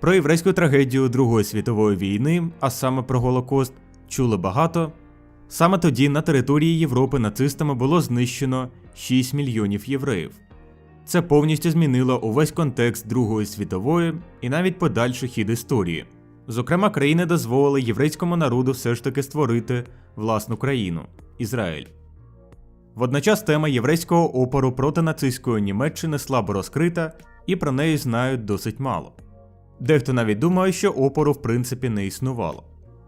Про єврейську трагедію Другої світової війни, а саме про Голокост, чули багато. Саме тоді на території Європи нацистами було знищено 6 мільйонів євреїв. Це повністю змінило увесь контекст Другої світової і навіть подальший хід історії. Зокрема, країни дозволили єврейському народу все ж таки створити власну країну Ізраїль. Водночас тема єврейського опору проти нацистської Німеччини слабо розкрита і про неї знають досить мало. Дехто навіть думає, що опору в принципі не існувало.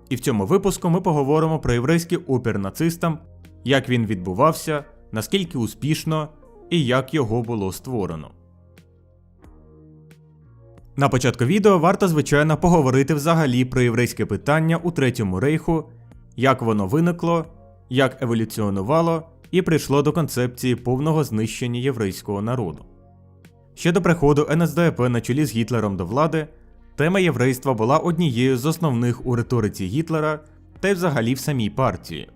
І в цьому випуску ми поговоримо про єврейський опір нацистам, як він відбувався, наскільки успішно і як його було створено. На початку відео варто звичайно поговорити взагалі про єврейське питання у Третьому рейху, як воно виникло, як еволюціонувало і прийшло до концепції повного знищення єврейського народу. Ще до приходу НСДАП на чолі з Гітлером до влади, тема єврейства була однією з основних у риториці Гітлера та й взагалі в самій партії.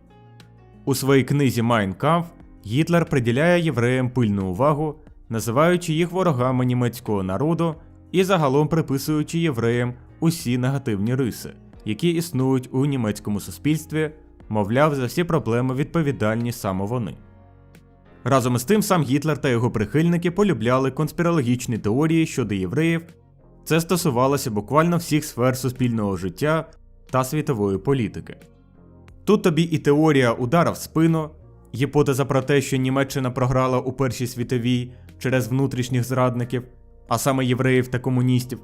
У своїй книзі Mein Kampf Гітлер приділяє євреям пильну увагу, називаючи їх ворогами німецького народу і загалом приписуючи євреям усі негативні риси, які існують у німецькому суспільстві, мовляв, за всі проблеми відповідальні саме вони. Разом із тим, сам Гітлер та його прихильники полюбляли конспірологічні теорії щодо євреїв. Це стосувалося буквально всіх сфер суспільного життя та світової політики. Тут тобі і теорія удара в спину, гіпотеза про те, що Німеччина програла у Першій світовій через внутрішніх зрадників, а саме євреїв та комуністів.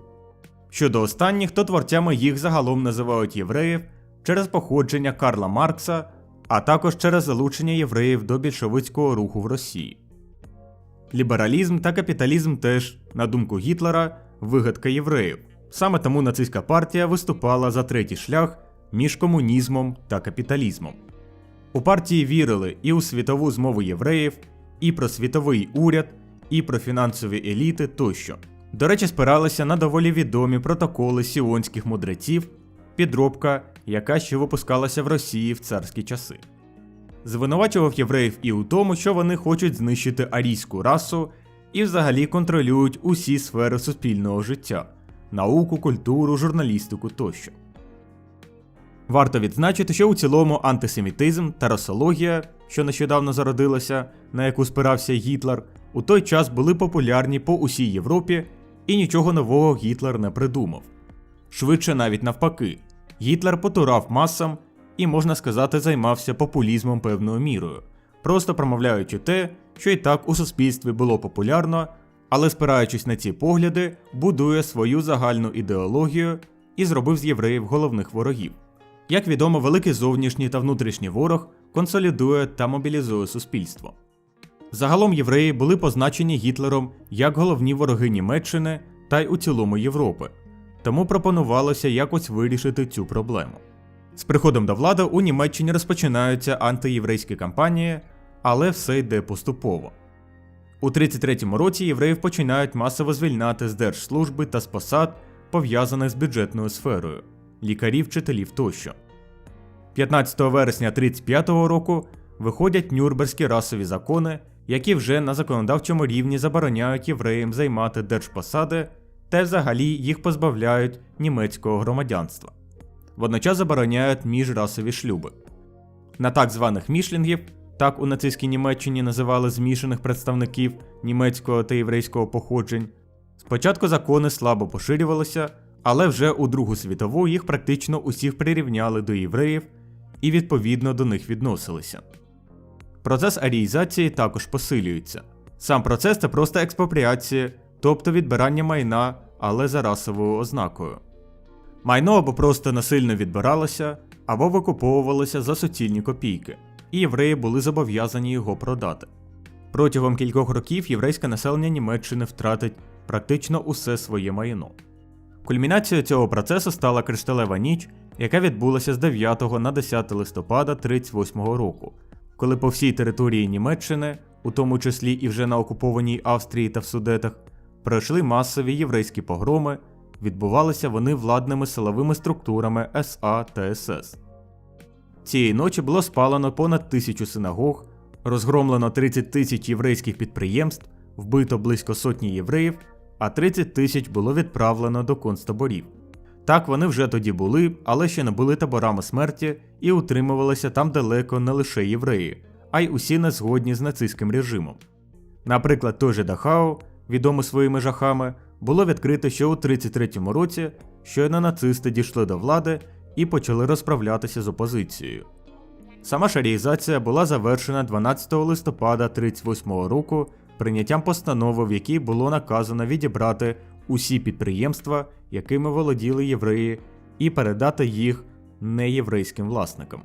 Щодо останніх, то творцями їх загалом називають євреїв через походження Карла Маркса, а також через залучення євреїв до більшовицького руху в Росії. Лібералізм та капіталізм теж, на думку Гітлера, вигадка євреїв. Саме тому нацистська партія виступала за третій шлях між комунізмом та капіталізмом. У партії вірили і у світову змову євреїв, і про світовий уряд, і про фінансові еліти тощо. До речі, спиралися на доволі відомі протоколи сіонських мудреців, підробка, яка ще випускалася в Росії в царські часи. Звинувачував євреїв і у тому, що вони хочуть знищити арійську расу і взагалі контролюють усі сфери суспільного життя науку, культуру, журналістику тощо. Варто відзначити, що у цілому антисемітизм та расологія, що нещодавно зародилася, на яку спирався Гітлер, у той час були популярні по усій Європі, і нічого нового Гітлер не придумав. Швидше навіть навпаки, Гітлер потурав масам і, можна сказати, займався популізмом певною мірою, просто промовляючи те, що і так у суспільстві було популярно, але спираючись на ці погляди, будує свою загальну ідеологію і зробив з євреїв головних ворогів. Як відомо, великий зовнішній та внутрішній ворог консолідує та мобілізує суспільство. Загалом євреї були позначені Гітлером як головні вороги Німеччини та й у цілому Європи, тому пропонувалося якось вирішити цю проблему. З приходом до влади у Німеччині розпочинаються антиєврейські кампанії, але все йде поступово. У 33-му році євреїв починають масово звільняти з держслужби та з посад, пов'язаних з бюджетною сферою лікарів, вчителів тощо. 15 вересня 35-го року виходять Нюрнберзькі расові закони, які вже на законодавчому рівні забороняють євреям займати держпосади та взагалі їх позбавляють німецького громадянства. Водночас забороняють міжрасові шлюби. На так званих мішлінгів, так у нацистській Німеччині називали змішаних представників німецького та єврейського походжень. Спочатку закони слабо поширювалися, але вже у Другу світову їх практично усіх прирівняли до євреїв і відповідно до них відносилися. Процес аріїзації також посилюється. Сам процес це просто експропріація, тобто відбирання майна, але за расовою ознакою. Майно або просто насильно відбиралося, або викуповувалося за суцільні копійки, і євреї були зобов'язані його продати. Протягом кількох років єврейське населення Німеччини втратить практично усе своє майно. Кульмінацією цього процесу стала кришталева ніч, яка відбулася з 9 на 10 листопада 1938 року, коли по всій території Німеччини, у тому числі і вже на окупованій Австрії та в Судетах, пройшли масові єврейські погроми, відбувалися вони владними силовими структурами СА та СС. Цієї ночі було спалено понад тисячу синагог, розгромлено 30 тисяч єврейських підприємств, вбито близько сотні євреїв, а 30 тисяч було відправлено до концтаборів. Так вони вже тоді були, але ще не були таборами смерті і утримувалися там далеко не лише євреї, а й усі не згодні з нацистським режимом. Наприклад, той же Дахау, відомий своїми жахами, було відкрито ще у 33-му році, щойно нацисти дійшли до влади і почали розправлятися з опозицією. Сама шаріїзація була завершена 12 листопада 38 року прийняттям постанови, в якій було наказано відібрати усі підприємства, якими володіли євреї, і передати їх неєврейським власникам.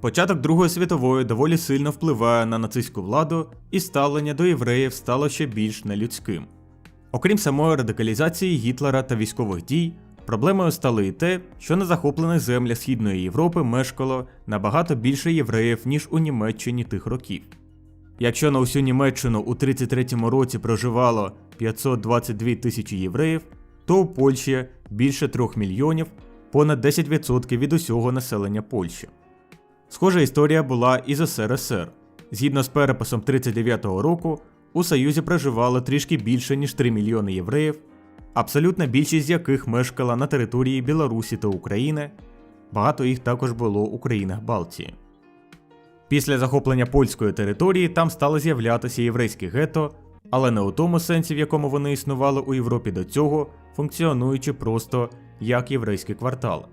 Початок Другої світової доволі сильно впливає на нацистську владу, і ставлення до євреїв стало ще більш нелюдським. Окрім самої радикалізації Гітлера та військових дій, проблемою стало і те, що на захоплених землях Східної Європи мешкало набагато більше євреїв, ніж у Німеччині тих років. Якщо на усю Німеччину у 33-му році проживало 522 тисячі євреїв, то у Польщі більше 3 мільйонів, понад 10% від усього населення Польщі. Схожа історія була і з СРСР. Згідно з переписом 39-го року, у Союзі проживало трішки більше ніж 3 мільйони євреїв, абсолютна більшість з яких мешкала на території Білорусі та України. Багато їх також було у країнах Балтії. Після захоплення польської території там стали з'являтися єврейські гетто, але не у тому сенсі, в якому вони існували у Європі до цього, функціонуючи просто як єврейські квартали.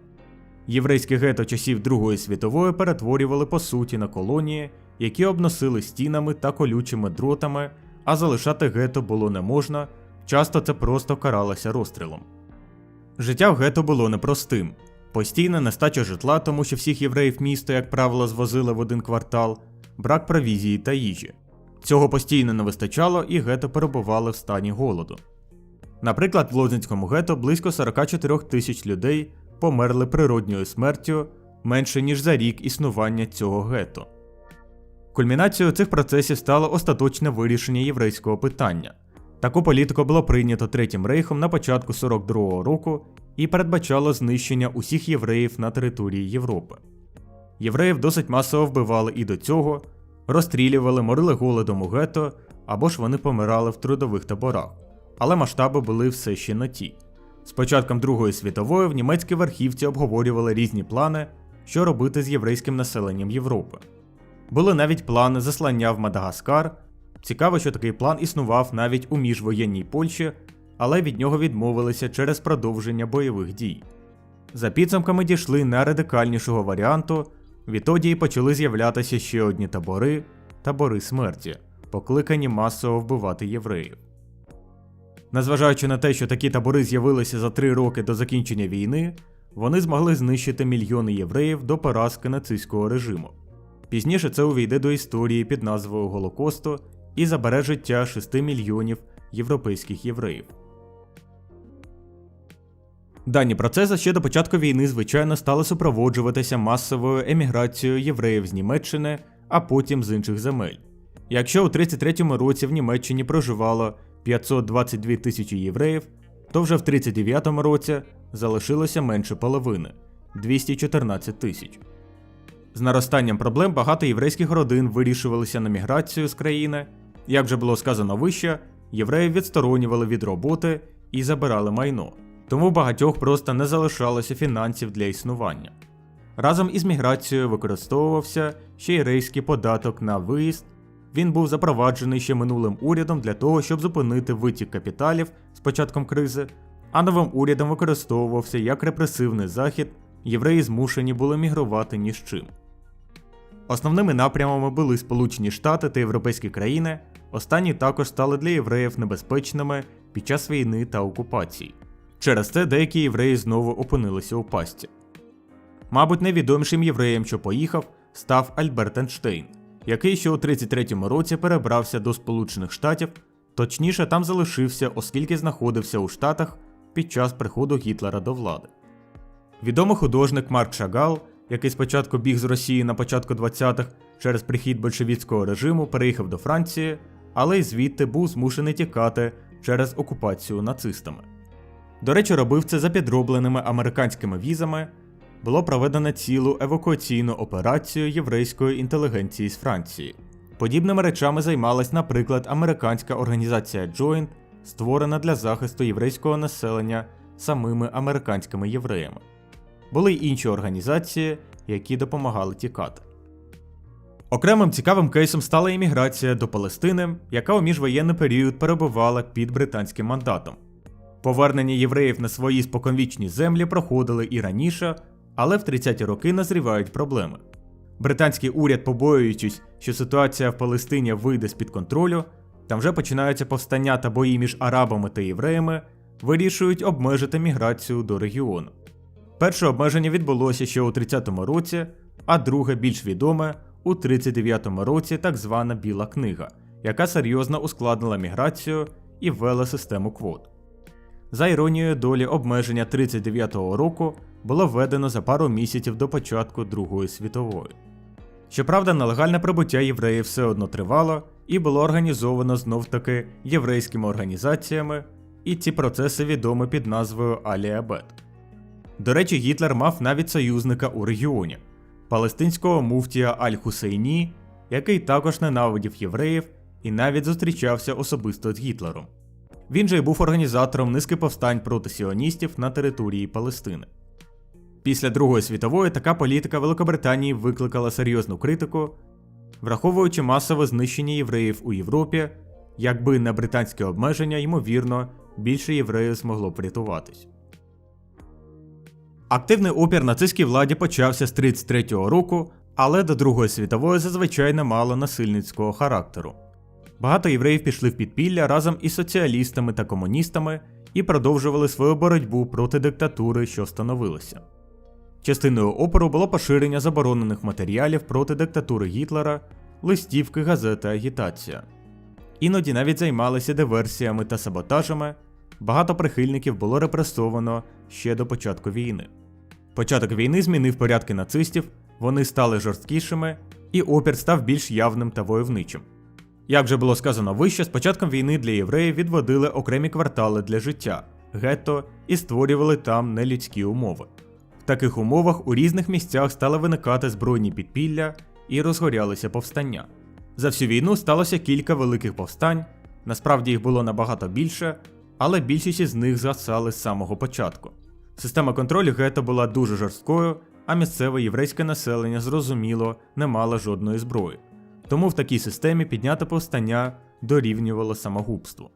Єврейські гетто часів Другої світової перетворювали по суті на колонії, які обносили стінами та колючими дротами, а залишати гетто було не можна, часто це просто каралося розстрілом. Життя в гетто було непростим. Постійна нестача житла, тому що всіх євреїв міста, як правило, звозили в один квартал, брак провізії та їжі. Цього постійно не вистачало, і гетто перебували в стані голоду. Наприклад, в Лозинському гетто близько 44 тисяч людей померли природньою смертю менше ніж за рік існування цього гетто. Кульмінацією цих процесів стало остаточне вирішення єврейського питання. Таку політику було прийнято Третім рейхом на початку 42-го року і передбачало знищення усіх євреїв на території Європи. Євреїв досить масово вбивали і до цього, розстрілювали, морили голодом у гетто або ж вони помирали в трудових таборах, але масштаби були все ще не ті. З початком Другої світової в німецькі верхівці обговорювали різні плани, що робити з єврейським населенням Європи. Були навіть плани заслання в Мадагаскар. Цікаво, що такий план існував навіть у міжвоєнній Польщі, але від нього відмовилися через продовження бойових дій. За підсумками дійшли найрадикальнішого варіанту, відтоді почали з'являтися ще одні табори табори смерті, покликані масово вбивати євреїв. Незважаючи на те, що такі табори з'явилися за три роки до закінчення війни, вони змогли знищити мільйони євреїв до поразки нацистського режиму. Пізніше це увійде до історії під назвою Голокосту і забере життя 6 мільйонів європейських євреїв. Дані процеси ще до початку війни, звичайно, стали супроводжуватися масовою еміграцією євреїв з Німеччини, а потім з інших земель. Якщо у 33-му році в Німеччині проживало 522 тисячі євреїв, то вже в 39-му році залишилося менше половини 214 тисяч. З наростанням проблем багато єврейських родин вирішувалися на міграцію з країни. Як вже було сказано вище, євреїв відсторонювали від роботи і забирали майно, тому багатьох просто не залишалося фінансів для існування. Разом із міграцією використовувався ще й рейський податок на виїзд. Він був запроваджений ще минулим урядом для того, щоб зупинити витік капіталів з початком кризи, а новим урядом використовувався як репресивний захід, євреї змушені були мігрувати ні з чим. Основними напрямами були Сполучені Штати та європейські країни, останні також стали для євреїв небезпечними під час війни та окупації. Через це деякі євреї знову опинилися у пасті. Мабуть, найвідомішим євреєм, що поїхав, став Альберт Ейнштейн, який ще у 33-му році перебрався до Сполучених Штатів, точніше там залишився, оскільки знаходився у Штатах під час приходу Гітлера до влади. Відомий художник Марк Шагал, який спочатку біг з Росії на початку 20-х через прихід большевіцького режиму, переїхав до Франції, але й звідти був змушений тікати через окупацію нацистами. До речі, робив це за підробленими американськими візами. Було проведено цілу евакуаційну операцію єврейської інтелігенції з Франції. Подібними речами займалась, наприклад, американська організація Joint, створена для захисту єврейського населення самими американськими євреями. Були й інші організації, які допомагали тікати. Окремим цікавим кейсом стала імміграція до Палестини, яка у міжвоєнний період перебувала під британським мандатом. Повернення євреїв на свої споконвічні землі проходили і раніше, але в 30-ті роки назрівають проблеми. Британський уряд, побоюючись, що ситуація в Палестині вийде з-під контролю, там вже починаються повстання та бої між арабами та євреями, вирішують обмежити міграцію до регіону. Перше обмеження відбулося ще у 30-му році, а друге більш відоме у 39-му році так звана Біла книга, яка серйозно ускладнила міграцію і ввела систему квот. За іронією долі, обмеження 39-го року було введено за пару місяців до початку Другої світової. Щоправда, нелегальне прибуття євреїв все одно тривало і було організовано знов таки єврейськими організаціями, і ці процеси відомі під назвою Аліабет. До речі, Гітлер мав навіть союзника у регіоні палестинського муфтія Аль-Хусейні, який також ненавидів євреїв і навіть зустрічався особисто з Гітлером. Він же й був організатором низки повстань проти сіоністів на території Палестини. Після Другої світової така політика Великобританії викликала серйозну критику, враховуючи масове знищення євреїв у Європі, якби не британське обмеження, ймовірно, більше євреїв змогло врятуватись. Активний опір нацистській владі почався з 33-го року, але до Другої світової зазвичай не мало насильницького характеру. Багато євреїв пішли в підпілля разом із соціалістами та комуністами і продовжували свою боротьбу проти диктатури, що становилася. Частиною опору було поширення заборонених матеріалів проти диктатури Гітлера, листівки, газети, агітація. Іноді навіть займалися диверсіями та саботажами, багато прихильників було репресовано ще до початку війни. Початок війни змінив порядки нацистів, вони стали жорсткішими, і опір став більш явним та войовничим. Як вже було сказано вище, з початком війни для євреїв відводили окремі квартали для життя гетто і створювали там нелюдські умови. В таких умовах у різних місцях стали виникати збройні підпілля і розгорялися повстання. За всю війну сталося кілька великих повстань, насправді їх було набагато більше, але більшість із них згасали з самого початку. Система контролю гетто була дуже жорсткою, а місцеве єврейське населення зрозуміло не мало жодної зброї. Тому в такій системі підняти повстання дорівнювало самогубству.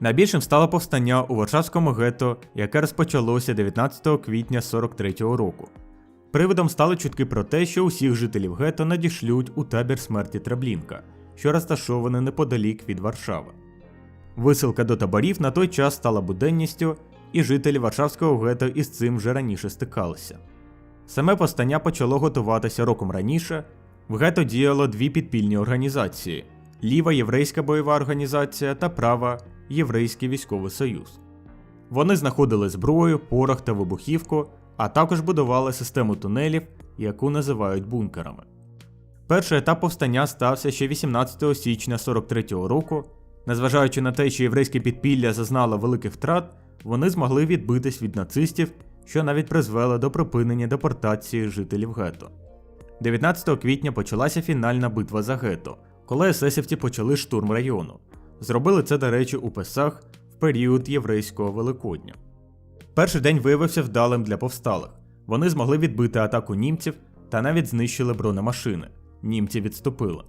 Найбільшим стало повстання у Варшавському гетто, яке розпочалося 19 квітня 43-го року. Приводом стали чутки про те, що усіх жителів гетто надішлють у табір смерті Треблінка, що розташований неподалік від Варшави. Висилка до таборів на той час стала буденністю, і жителі Варшавського гетто із цим вже раніше стикалися. Саме повстання почало готуватися роком раніше. В гетто діяло дві підпільні організації: ліва єврейська бойова організація та права Єврейський військовий союз. Вони знаходили зброю, порох та вибухівку, а також будували систему тунелів, яку називають бункерами. Перший етап повстання стався ще 18 січня 43-го року. Незважаючи на те, що єврейське підпілля зазнало великих втрат, вони змогли відбитись від нацистів що навіть призвело до припинення депортації жителів гетто. 19 квітня почалася фінальна битва за гетто, коли есесівці почали штурм району. Зробили це, до речі, у Песах в період єврейського Великодня. Перший день виявився вдалим для повсталих. Вони змогли відбити атаку німців та навіть знищили бронемашини. Німці відступили.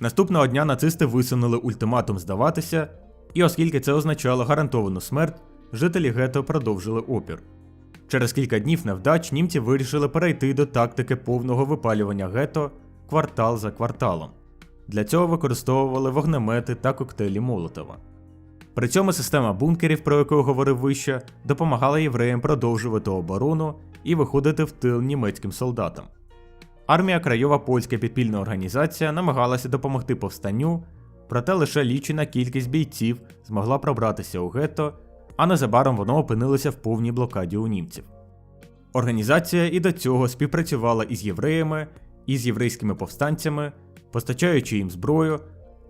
Наступного дня нацисти висунули ультиматум здаватися, і оскільки це означало гарантовану смерть, жителі гетто продовжили опір. Через кілька днів невдач німці вирішили перейти до тактики повного випалювання гетто квартал за кварталом. Для цього використовували вогнемети та коктейлі Молотова. При цьому система бункерів, про яку говорив вище, допомагала євреям продовжувати оборону і виходити в тил німецьким солдатам. Армія Крайова польська підпільна організація намагалася допомогти повстанню, проте лише лічена кількість бійців змогла пробратися у гетто а незабаром воно опинилося в повній блокаді у німців. Організація і до цього співпрацювала із євреями, і з єврейськими повстанцями, постачаючи їм зброю,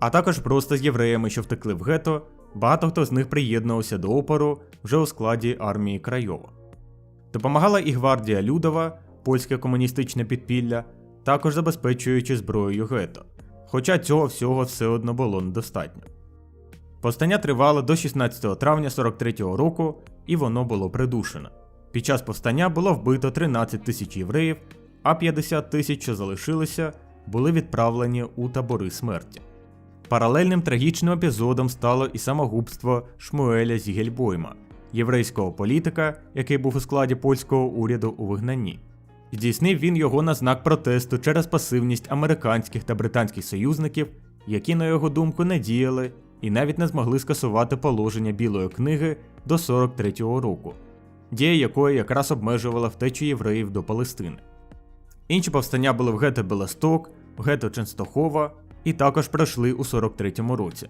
а також просто з євреями, що втекли в гетто, багато хто з них приєднувався до опору вже у складі армії Крайова. Допомагала і гвардія Людова, польське комуністичне підпілля, також забезпечуючи зброєю гетто. Хоча цього всього все одно було недостатньо. Повстання тривало до 16 травня 43-го року, і воно було придушено. Під час повстання було вбито 13 тисяч євреїв, а 50 тисяч, що залишилися, були відправлені у табори смерті. Паралельним трагічним епізодом стало і самогубство Шмуеля Зігельбойма, єврейського політика, який був у складі польського уряду у вигнанні. Здійснив він його на знак протесту через пасивність американських та британських союзників, які, на його думку, не діяли і навіть не змогли скасувати положення Білої книги до 43-го року, дія якої якраз обмежувала втечу євреїв до Палестини. Інші повстання були в гетто Белосток, в гетто Ченстохова і також пройшли у 43-му році.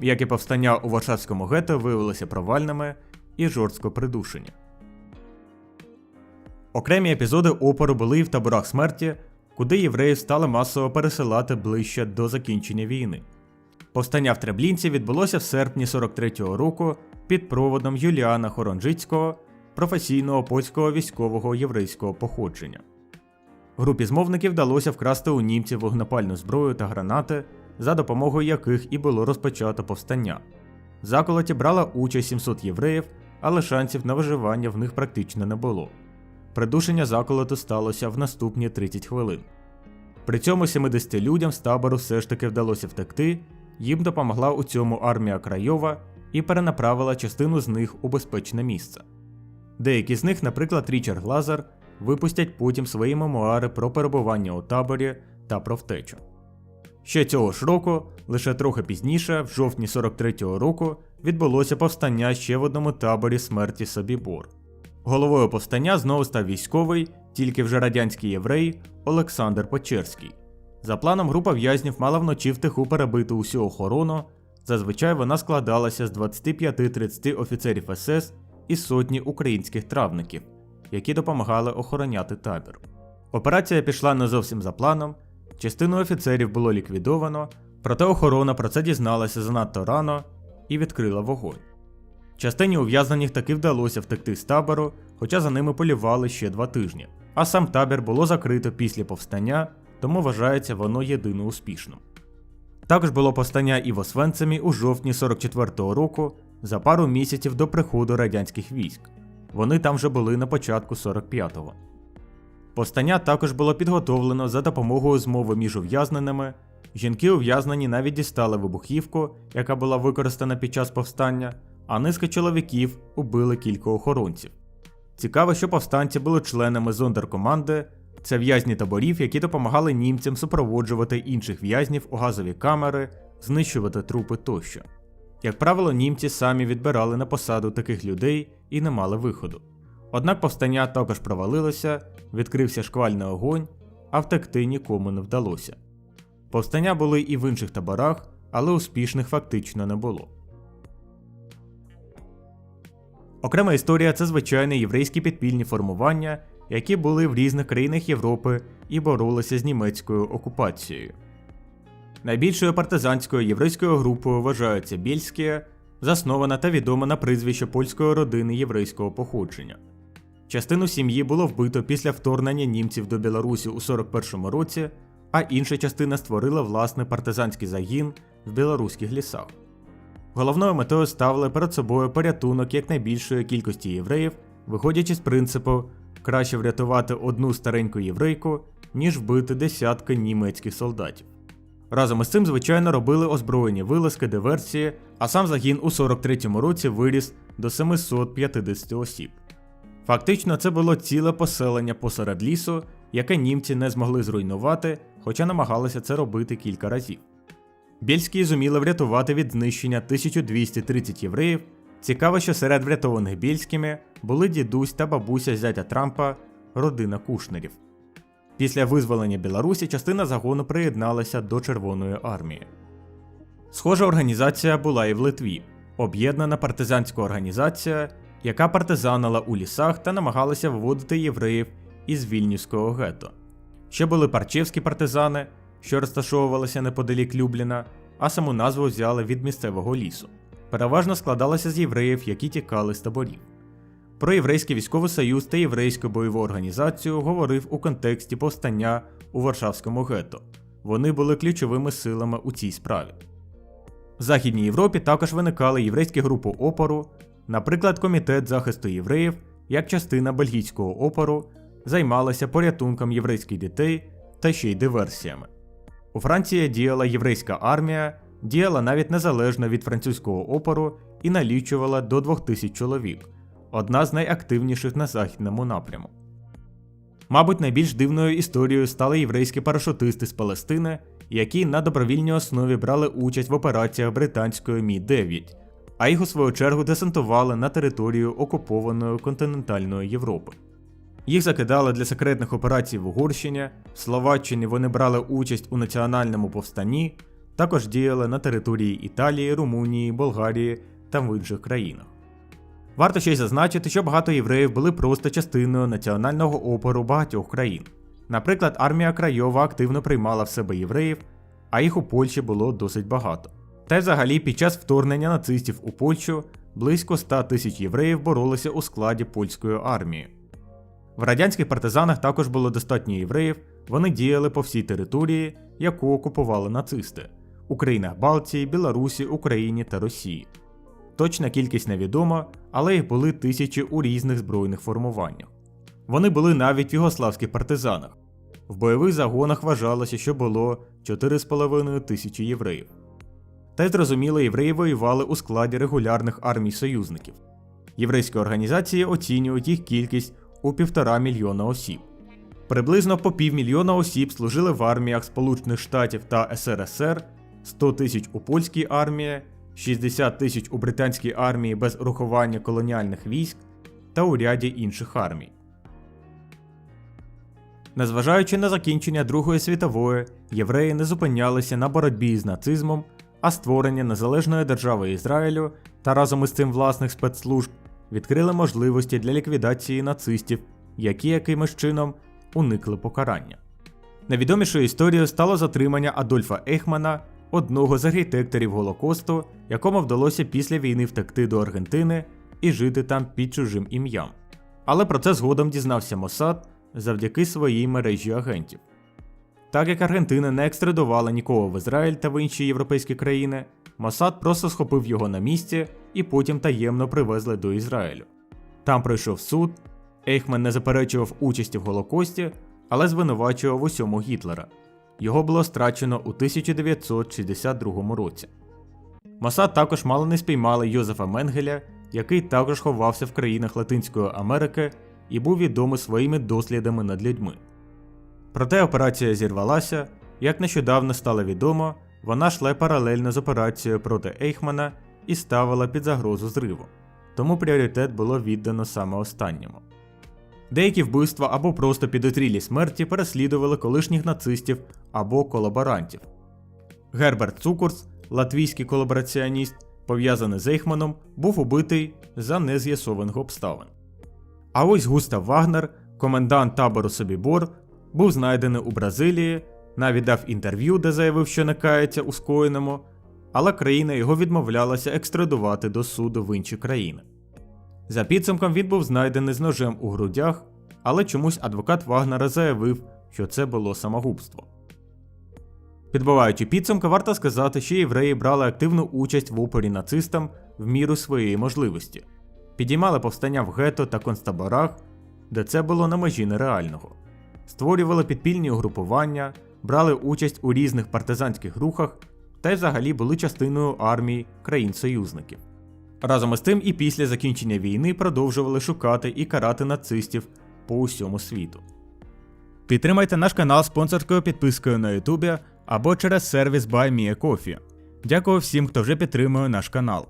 Як і повстання у Варшавському гетто виявилися провальними і жорстко придушені. Окремі епізоди опору були і в таборах смерті, куди євреїв стали масово пересилати ближче до закінчення війни. Повстання в Треблінці відбулося в серпні 43-го року під проводом Юліана Хоронжицького, професійного польського військового єврейського походження. Групі змовників вдалося вкрасти у німців вогнепальну зброю та гранати, за допомогою яких і було розпочато повстання. В заколоті брала участь 700 євреїв, але шансів на виживання в них практично не було. Придушення заколоту сталося в наступні 30 хвилин. При цьому 70 людям з табору все ж таки вдалося втекти, їм допомогла у цьому армія Крайова і перенаправила частину з них у безпечне місце. Деякі з них, наприклад, Річард Глазар, випустять потім свої мемуари про перебування у таборі та про втечу. Ще цього ж року, лише трохи пізніше, в жовтні 43-го року, відбулося повстання ще в одному таборі смерті Собібор. Головою повстання знову став військовий, тільки вже радянський єврей Олександр Печерський. За планом, група в'язнів мала вночі втиху перебити усю охорону. Зазвичай вона складалася з 25-30 офіцерів СС і сотні українських травників, які допомагали охороняти табір. Операція пішла не зовсім за планом, частину офіцерів було ліквідовано, проте охорона про це дізналася занадто рано і відкрила вогонь. Частині ув'язнених таки вдалося втекти з табору, хоча за ними полювали ще два тижні, а сам табір було закрито після повстання, тому вважається воно єдино успішним. Також було повстання і в Освенцимі у жовтні 44-го року за пару місяців до приходу радянських військ. Вони там вже були на початку 45-го. Повстання також було підготовлено за допомогою змови між ув'язненими. Жінки ув'язнені навіть дістали вибухівку, яка була використана під час повстання, а низка чоловіків убили кілька охоронців. Цікаво, що повстанці були членами зондеркоманди, це в'язні таборів, які допомагали німцям супроводжувати інших в'язнів у газові камери, знищувати трупи тощо. Як правило, німці самі відбирали на посаду таких людей і не мали виходу. Однак повстання також провалилося, відкрився шквальний огонь, а втекти нікому не вдалося. Повстання були і в інших таборах, але успішних фактично не було. Окрема історія це звичайні єврейські підпільні формування, які були в різних країнах Європи і боролися з німецькою окупацією. Найбільшою партизанською єврейською групою вважається Бєльське, заснована та відома на прізвище польської родини єврейського походження. Частину сім'ї було вбито після вторгнення німців до Білорусі у 41-му році, а інша частина створила власний партизанський загін в білоруських лісах. Головною метою ставили перед собою порятунок якнайбільшої кількості євреїв, виходячи з принципу краще врятувати одну стареньку єврейку, ніж вбити десятки німецьких солдатів. Разом із цим, звичайно, робили озброєні вилазки, диверсії, а сам загін у 43-му році виріс до 750 осіб. Фактично, це було ціле поселення посеред лісу, яке німці не змогли зруйнувати, хоча намагалися це робити кілька разів. Бєльські зуміли врятувати від знищення 1230 євреїв. Цікаво, що серед врятованих бєльськими були дідусь та бабуся зятя Трампа, родина Кушнерів. Після визволення Білорусі частина загону приєдналася до Червоної армії. Схожа організація була і в Литві об'єднана партизанська організація, яка партизанила у лісах та намагалася виводити євреїв із Вільнюського гетто. Ще були парчевські партизани, що розташовувалися неподалік Любліна, а саму назву взяли від місцевого лісу. Переважно складалася з євреїв, які тікали з таборів. Про Єврейський військовий союз та єврейську бойову організацію говорив у контексті повстання у Варшавському гетто. Вони були ключовими силами у цій справі. В Західній Європі також виникали єврейські групи опору, наприклад, Комітет захисту євреїв, як частина бельгійського опору, займалася порятунком єврейських дітей та ще й диверсіями. У Франції діяла єврейська армія, діяла навіть незалежно від французького опору і налічувала до 2000 чоловік, одна з найактивніших на західному напряму. Мабуть, найбільш дивною історією стали єврейські парашутисти з Палестини, які на добровільній основі брали участь в операціях британської Мі 9, а їх у свою чергу десантували на територію окупованої континентальної Європи. Їх закидали для секретних операцій в Угорщині, в Словаччині вони брали участь у національному повстанні, також діяли на території Італії, Румунії, Болгарії та в інших країнах. Варто ще й зазначити, що багато євреїв були просто частиною національного опору багатьох країн. Наприклад, армія Крайова активно приймала в себе євреїв, а їх у Польщі було досить багато. Та й взагалі під час вторгнення нацистів у Польщу близько 100 тисяч євреїв боролися у складі польської армії. В радянських партизанах також було достатньо євреїв, вони діяли по всій території, яку окупували нацисти у країнах Балтії, Білорусі, Україні та Росії. Точна кількість невідома, але їх були тисячі у різних збройних формуваннях. Вони були навіть в югославських партизанах. В бойових загонах вважалося, що було 4,5 тисячі євреїв. Та й зрозуміло, євреї воювали у складі регулярних армій союзників. Єврейські організації оцінюють їх кількість у півтора мільйона осіб. Приблизно по півмільйона осіб служили в арміях Сполучених Штатів та СРСР, 100 тисяч у польській армії, 60 тисяч у британській армії без урахування колоніальних військ та у ряді інших армій. Незважаючи на закінчення Другої світової, євреї не зупинялися на боротьбі з нацизмом, а створення незалежної держави Ізраїлю та разом із цим власних спецслужб відкрили можливості для ліквідації нацистів, які якимось чином уникли покарання. Найвідомішою історією стало затримання Адольфа Ейхмана, одного з архітекторів Голокосту, якому вдалося після війни втекти до Аргентини і жити там під чужим ім'ям. Але про це згодом дізнався Мосад завдяки своїй мережі агентів. Так як Аргентина не екстрадувала нікого в Ізраїль та в інші європейські країни, Мосад просто схопив його на місці і потім таємно привезли до Ізраїлю. Там пройшов суд, Ейхман не заперечував участі в Голокості, але звинувачував усьому Гітлера. Його було страчено у 1962 році. Мосад також мало не спіймали Йозефа Менгеля, який також ховався в країнах Латинської Америки і був відомий своїми дослідами над людьми. Проте операція зірвалася, як нещодавно стало відомо, вона йшла паралельно з операцією проти Ейхмана і ставила під загрозу зриву, тому пріоритет було віддано саме останньому. Деякі вбивства або просто підозрілі смерті переслідували колишніх нацистів або колаборантів. Герберт Цукурс, латвійський колабораціоніст, пов'язаний з Ейхманом, був убитий за нез'ясованих обставин. А ось Густав Вагнер, комендант табору Собібор, був знайдений у Бразилії, навіть дав інтерв'ю, де заявив, що не кається у скоєному, але країна його відмовлялася екстрадувати до суду в інші країни. За підсумком він був знайдений з ножем у грудях, але чомусь адвокат Вагнера заявив, що це було самогубство. Підбиваючи підсумки, варто сказати, що євреї брали активну участь в опорі нацистам в міру своєї можливості, підіймали повстання в гетто та концтаборах, де це було на межі нереального, створювали підпільні угрупування, брали участь у різних партизанських рухах та й взагалі були частиною армії країн-союзників. Разом із тим і після закінчення війни продовжували шукати і карати нацистів по усьому світу. Підтримайте наш канал спонсорською підпискою на Ютубі або через сервіс BuyMeACoffee. Дякую всім, хто вже підтримує наш канал.